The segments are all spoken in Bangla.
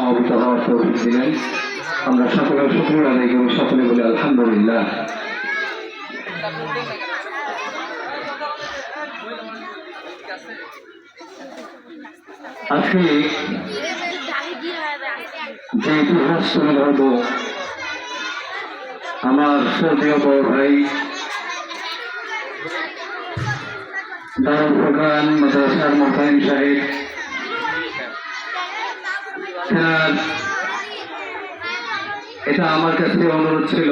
সমাবেত হওয়ার তৌফিক দিলেন আমরা সকলের শুক্রিয়া আদায় করি, সকলে বলি আলহামদুলিল্লাহ। আজকে যে ইতিহাস তুলে ধরব আমার শ্রদ্ধেয় বড় ভাই, দারুল ফোরকান, মাদ্রাসার মোতায়েন সাহেব তেনার এটা আমার কাছে অনুরোধ ছিল।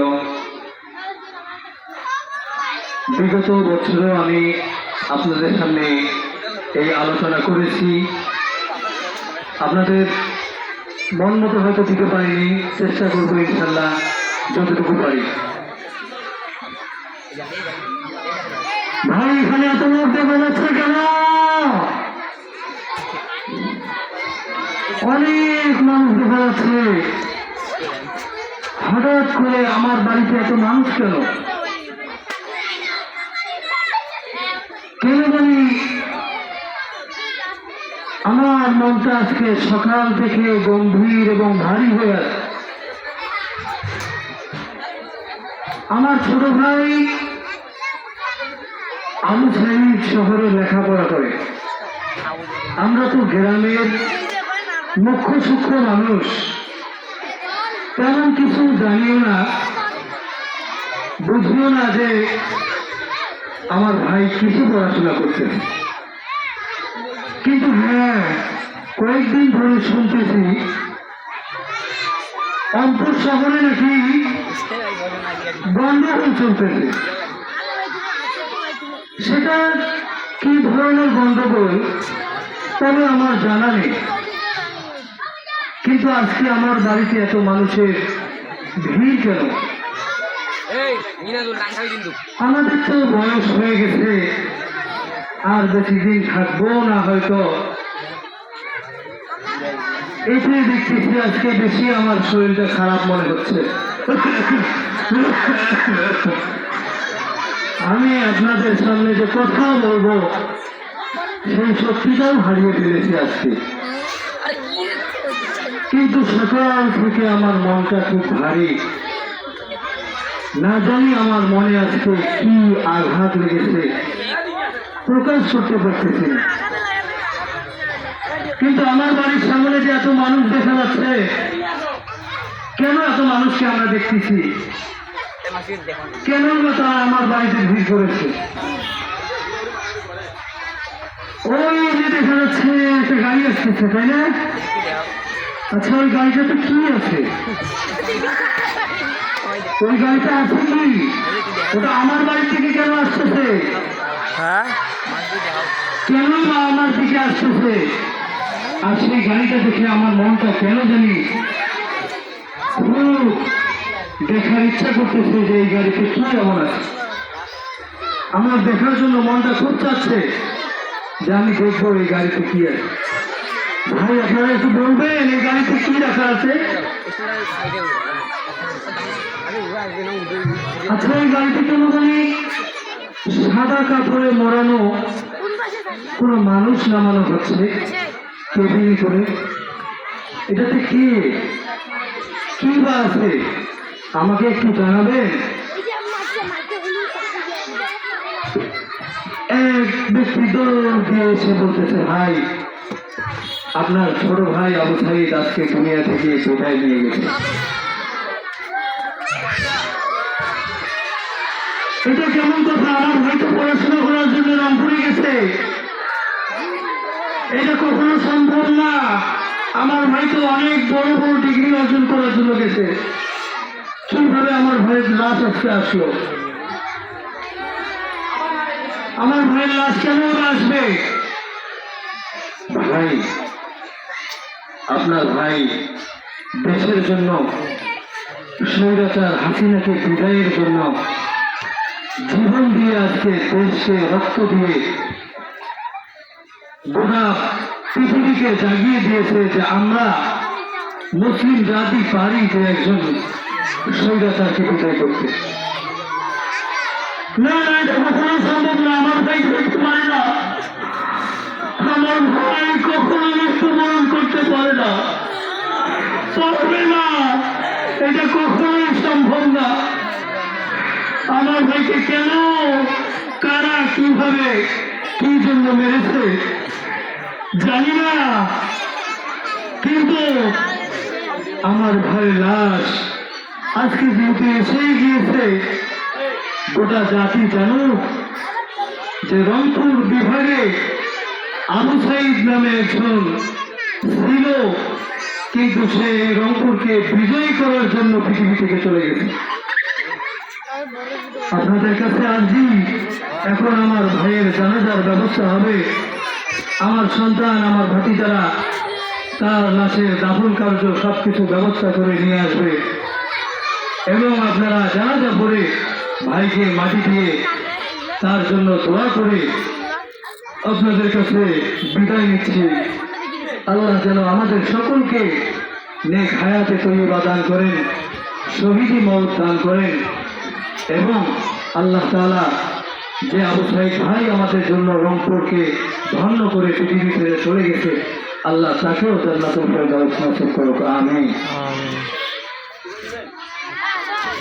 বিগত বছরেও আমি আপনাদের সামনে এই আলোচনা করেছি। আপনাদের মন মতো হয়তো দিতে পারিনি, চেষ্টা করব ইনশাল্লাহ যতটুকু পারি। ভাই, এখানে এত লোক যাচ্ছে কেন? অনেক মানুষ দেখা যাচ্ছে। হঠাৎ করে আমার বাড়িতে এত মানুষ কেন? কেন জানি আমার মনটা আজকে সকাল থেকে গম্ভীর এবং ভারী হয়ে আছে। আমার ছোট ভাই সাহিদ শহরে লেখাপড়া করে। আমরা তো গ্রামের মুখ্য সূক্ষ্ম মানুষ। তেমন কিছু জানিও না। বুঝিও না যে আমার ভাই কিছু পড়াশোনা করতে কিন্তু হ্যাঁ কয়েকদিন ধরে শুনতেছি, অন্তর শহরে নাকি গন্ডগোল চলতেছে। সেটা কি ধরনের গন্ডগোল, তবে আমার জানা নেই। কিন্তু আজকে আমার বাড়িতে এত মানুষের ভিড় কেন? আমাদের তো বয়স হয়ে গেছে। আর বেশি দিন থাকব না হয়তো। এটাই দেখতেছি আজকে বেশি আমার শরীরটা খারাপ মনে হচ্ছে। আমি আপনাদের সামনে যে কথা বলব সেই শক্তিটাও হারিয়ে ফেলেছি আজকে। কিন্তু সকাল থেকে আমার মনটা খুব ভারী। না জানি আমার মনে আজকে কি আঘাত লেগেছে। প্রকাশ করতে পারতেছি না। কিন্তু আমার বাড়ির সামনে যে এত মানুষ দেখা যাচ্ছে, কেন এত মানুষকে আমরা দেখতেছি? কেন বা তারা আমার বাড়িতে ভিড় করেছে? ওই যে দেখা যাচ্ছে, একটা গাড়ি আসতেছে, তাই না? আচ্ছা ওই গাড়িটাতে কি আছে? ওই গাড়িটা আছে কি? ওটা আমার বাড়ি থেকে কেন আসতেছে? হ্যাঁ? কেন বা আমার দিকে আসতেছে? আর সেই গাড়িটা দেখে আমার মনটা কেন জানি খুব দেখার ইচ্ছা করতেছে যে এই গাড়িতে কি এমন আছে। আমার দেখার জন্য মনটা খুব চাচ্ছে যে আমি দেখব এই গাড়িতে কি আছে। ভাই, আপনারা একটু বলবেন, এই গাড়িতে কি রাখা আছে? আচ্ছা এই গাড়িতে কেন জানি সাদা কাপড়ে মরানো কোনো মানুষ নামানো হচ্ছে? কেবিনে করে। এটাতে কি? কি বা আছে? আমাকে একটু জানাবেন? এক ব্যক্তি দৌড় দিয়ে এসে বলতেছে, ভাই আপনার ছোট ভাই আবু সাইদ আজকে দুনিয়া থেকে কোথায় নিয়ে গেছে। এটা কেমন কথা? আমার ভাই তো পড়াশোনা করার জন্য রংপুরে গেছে। এটা কখনো সম্ভব না। আমার ভাই তো অনেক বড় বড় ডিগ্রি অর্জন করার জন্য গেছে। কীভাবে আমার ভাইয়ের লাশ আজকে আসলো? আমার ভাইয়ের লাশ কেন আসবে? ভাই আপনার ভাই দেশের জন্য, স্বৈরাচার হাসিনাকে বিদায়ের জন্য জীবন দিয়ে আজকে দেশকে রক্ত দিয়ে গোটা পৃথিবীকে জাগিয়ে দিয়েছে যে আমরা মুসলিম জাতি পারি যে একজন স্বৈরাচারকে বিদায় করতে। না না সম্ভব না। আমার ভাই করতে পারে না। আমার ভাই কখনো মৃত্যুবরণ করতে পারে না পারবে না এটা কখনোই সম্ভব না আমার ভাইকে কেন, কারা কীভাবে, কি জন্য মেরেছে, জানি না, কিন্তু আমার ভাইয়ের লাশ আজকে যেহেতু এসেই গিয়েছে। গোটা জাতি জানুক যে রংপুর বিভাগে আবু সাইদ নামে একজন ছিল, কিন্তু সে রংপুরকে বিজয়ী করার জন্য পৃথিবী থেকে চলে গেছে। আপনাদের কাছে আজই এখন আমার ভাইয়ের জানাজার ব্যবস্থা হবে। আমার সন্তান, আমার ভাতিজারা, তার লাশের দাফন কার্য সবকিছু ব্যবস্থা করে নিয়ে আসবে। এবং আপনারা জানাজা পড়ে ভাইকে মাটি দিয়ে তার জন্য দোয়া করে আপনাদের কাছে বিদায় নিচ্ছি। আল্লাহ যেন আমাদের সকলকে নেক হায়াতে তৈবা দান করেন, শহীদি মত দান করেন এবং আল্লাহ তাআলা যে আবু সাইদ ভাই আমাদের জন্য রংপুরকে ধন্য করে পৃথিবী ছেড়ে চলে গেছে, আল্লাহ তাকেও জান্নাতুল ফেরদাউস নসিব করুক আমিন।